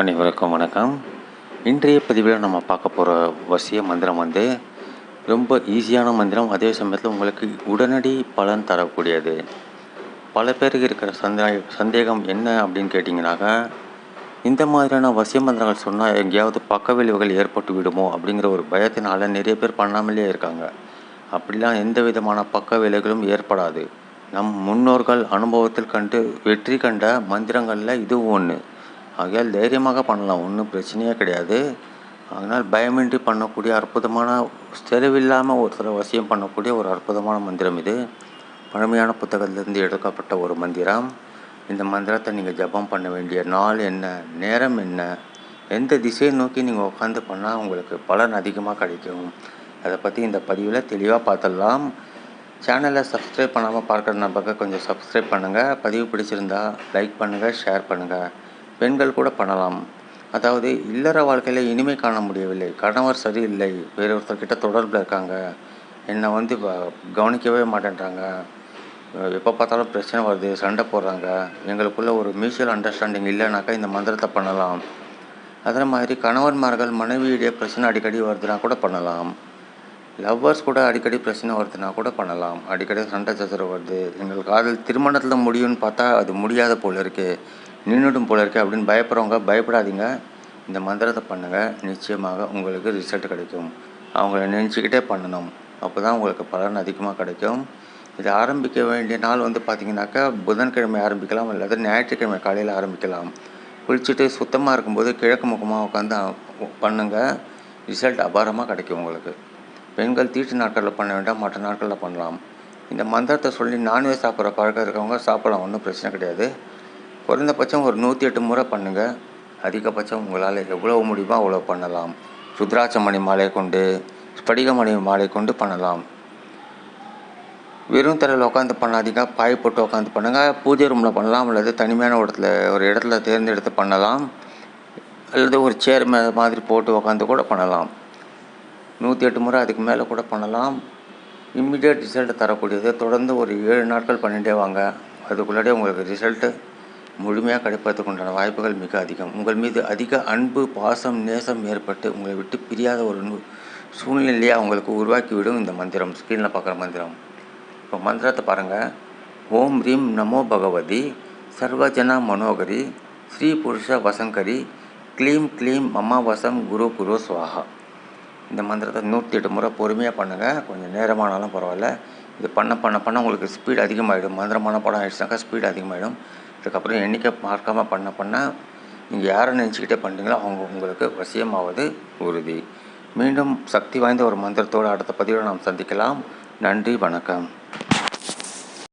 அனைவருக்கும் வணக்கம். இன்றைய பதிவில் நம்ம பார்க்க போகிற வசிய மந்திரம் வந்து ரொம்ப ஈஸியான மந்திரம். அதே சமயத்தில் உங்களுக்கு உடனடி பலன் தரக்கூடியது. பல பேருக்கு இருக்கிற சந்தே சந்தேகம் என்ன அப்படின்னு கேட்டிங்கனாக்கா இந்த மாதிரியான வசிய மந்திரங்கள் சொன்னால் எங்கேயாவது பக்க விளைவுகள் ஏற்பட்டு விடுமோ அப்படிங்கிற ஒரு பயத்தினால நிறைய பேர் பண்ணாமலே இருக்காங்க. அப்படிலாம் எந்த விதமான பக்க விளைவுகளும் ஏற்படாது. நம் முன்னோர்கள் அனுபவத்தில் கண்டு வெற்றி கண்ட மந்திரங்களில் இதுவும் ஒன்று ஆகையால் தைரியமாக பண்ணலாம் ஒன்றும் பிரச்சனையே கிடையாது. அதனால் பயமின்றி பண்ணக்கூடிய அற்புதமான செலவில்லாமல் ஒருத்தர் வசியம் பண்ணக்கூடிய ஒரு அற்புதமான மந்திரம் இது. பழமையான புத்தகத்திலிருந்து எடுக்கப்பட்ட ஒரு மந்திரம். இந்த மந்திரத்தை நீங்கள் ஜபம் பண்ண வேண்டிய நாள் என்ன நேரம் என்ன எந்த திசையை நோக்கி நீங்கள் உட்காந்து பண்ணால் உங்களுக்கு பலன் அதிகமாக கிடைக்கும். அதை பற்றி இந்த பதிவில் தெளிவாக பார்த்துடலாம். சேனலை சப்ஸ்கிரைப் பண்ணாமல் பார்க்குற நம்பருக்கு கொஞ்சம் சப்ஸ்கிரைப் பண்ணுங்கள் பதிவு பிடிச்சிருந்தா லைக் பண்ணுங்கள் ஷேர் பண்ணுங்கள் பெண்கள் கூட பண்ணலாம். அதாவது இல்லற வாழ்க்கையில் இனிமை காண முடியவில்லை. கணவர் சரியில்லை. வேறொருத்தர்கிட்ட தொடர்பில் இருக்காங்க. என்னை வந்து கவனிக்கவே மாட்டேன்றாங்க. எப்போ பார்த்தாலும் பிரச்சனை வருது சண்டை போடுறாங்க. எங்களுக்குள்ள ஒரு மியூச்சுவல் அண்டர்ஸ்டாண்டிங் இல்லைனாக்கா இந்த மந்திரத்தை பண்ணலாம். அதே மாதிரி கணவன்மார்கள் மனைவியுடைய பிரச்சனை அடிக்கடி வருதுன்னா கூட பண்ணலாம். லவ்வர்ஸ் கூட அடிக்கடி பிரச்சனை வருதுன்னா கூட பண்ணலாம். அடிக்கடி சண்டை சச்சரவு வருது. எங்களுக்கு காதல் திருமணத்தில் முடியும்னு பார்த்தா அது முடியாத போல இருக்குது நின்றுடும் போல இருக்கே அப்படின்னு பயப்படுறவங்க பயப்படாதீங்க. இந்த மந்திரத்தை பண்ணுங்கள் நிச்சயமாக உங்களுக்கு ரிசல்ட் கிடைக்கும். அவங்கள நினச்சிக்கிட்டே பண்ணணும். அப்போ தான் உங்களுக்கு பலன் அதிகமாக கிடைக்கும். இது ஆரம்பிக்க வேண்டிய நாள் வந்து பார்த்தீங்கன்னாக்கா புதன்கிழமை ஆரம்பிக்கலாம் அல்லது ஞாயிற்றுக்கிழமை காலையில் ஆரம்பிக்கலாம். குளிச்சுட்டு சுத்தமாக இருக்கும்போது கிழக்கு முகமாக உட்காந்து பண்ணுங்கள் ரிசல்ட் அபாரமாக கிடைக்கும் உங்களுக்கு. பெண்கள் தீட்டு நாட்களில் பண்ண வேண்டாம் மற்ற நாட்களில் பண்ணலாம். இந்த மந்திரத்தை சொல்லி நான்வெஜ் சாப்பிட்ற பழக்கம் இருக்கவங்க சாப்பிடலாம். ஒன்றும் பிரச்சனை கிடையாது. குறைந்தபட்சம் ஒரு நூற்றி எட்டு முறை பண்ணுங்கள் அதிகபட்சம் உங்களால் எவ்வளோ முடியுமோ அவ்வளோ பண்ணலாம். ருத்ராட்சமணி மாலை கொண்டு ஸ்படிகமணி மாலை கொண்டு பண்ணலாம். வெறும் தரையில் உட்காந்து பண்ணாதீங்க. பாய் போட்டு உட்காந்து பண்ணுங்கள் பூஜை ரூமில் பண்ணலாம். அல்லது தனிமையான இடத்துல ஒரு இடத்துல தேர்ந்தெடுத்து பண்ணலாம். அல்லது ஒரு சேர் மாதிரி போட்டு உட்காந்து கூட பண்ணலாம். நூற்றி எட்டு முறை அதுக்கு மேலே கூட பண்ணலாம். இம்மிடியட் ரிசல்ட் தரக்கூடியது. தொடர்ந்து ஒரு ஏழு நாட்கள் பண்ணிகிட்டே வாங்க. அதுக்குள்ளாடியே உங்களுக்கு ரிசல்ட்டு முழுமையாக கிடைப்பதற்கு உண்டான வாய்ப்புகள் மிக அதிகம். உங்கள் மீது அதிக அன்பு பாசம் நேசம் ஏற்பட்டு உங்களை விட்டு பிரியாத ஒரு சூழ்நிலையை அவங்களுக்கு உருவாக்கிவிடும் இந்த மந்திரம். ஸ்க்ரீனில் பார்க்குற மந்திரம். இப்போ மந்திரத்தை பாருங்கள் ஓம் ரீம் நமோ பகவதி சர்வஜனா மனோகரி ஸ்ரீ புருஷ வசங்கரி க்ளீம் க்ளீம் மமாவசம் குரு குரு ஸ்வாஹா இந்த மந்திரத்தை நூற்றி எட்டு முறை பொறுமையாக பண்ணுங்கள் கொஞ்சம் நேரமானாலும் பரவாயில்ல. இது பண்ண பண்ண பண்ண உங்களுக்கு ஸ்பீடு அதிகமாகிடும் மந்திரமான படம் ஆயிடுச்சுனாக்கா ஸ்பீடு அதிகமாகிடும் அதுக்கப்புறம் எண்ணிக்கை பார்க்காம பண்ண பண்ண நீங்கள் யாரை நினச்சிக்கிட்டே பண்ணுறீங்களோ அவங்க உங்களுக்கு வசியமாவது உறுதி. மீண்டும் சக்தி வாய்ந்த ஒரு மந்திரத்தோடு அடுத்த பதிவில் நாம் சந்திக்கலாம். நன்றி வணக்கம்.